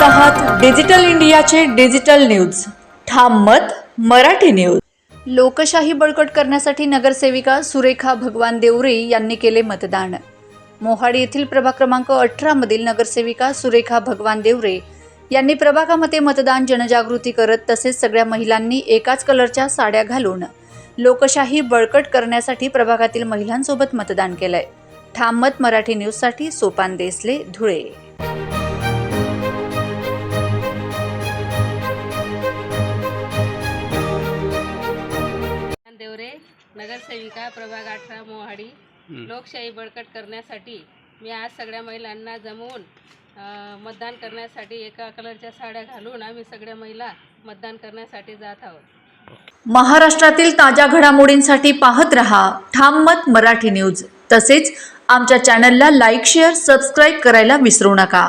Digital इंडियाचे digital news. ठाम मत मराठी न्यूज. लोकशाही बळकट करण्यासाठी नगरसेविका सुरेखा भगवान देवरे यांनी केले मतदान. मोहाडी येथील प्रभाग क्रमांक अठरामधील नगरसेविका सुरेखा भगवान देवरे यांनी प्रभागामध्ये मतदान जनजागृती करत तसेच सगळ्या महिलांनी एकाच कलरच्या साड्या घालून लोकशाही बळकट करण्यासाठी प्रभागातील महिलांसोबत मतदान केलंय. ठाम मत मराठी न्यूजसाठी सोपान देसले धुळे. नगरसेविका प्रभाग अठरा मोहाडी. लोकशाही बळकट करण्यासाठी मी आज सगळ्या महिलांना जमवून मतदान करण्यासाठी एका कलरच्या साड्या घालून आम्ही सगळ्या महिला मतदान करण्यासाठी जात आहोत. महाराष्ट्रातील ताज्या घडामोडींसाठी पाहत रहा ठाम मत मराठी न्यूज. तसेच आमच्या चॅनलला लाईक शेअर सबस्क्राईब करायला विसरू नका.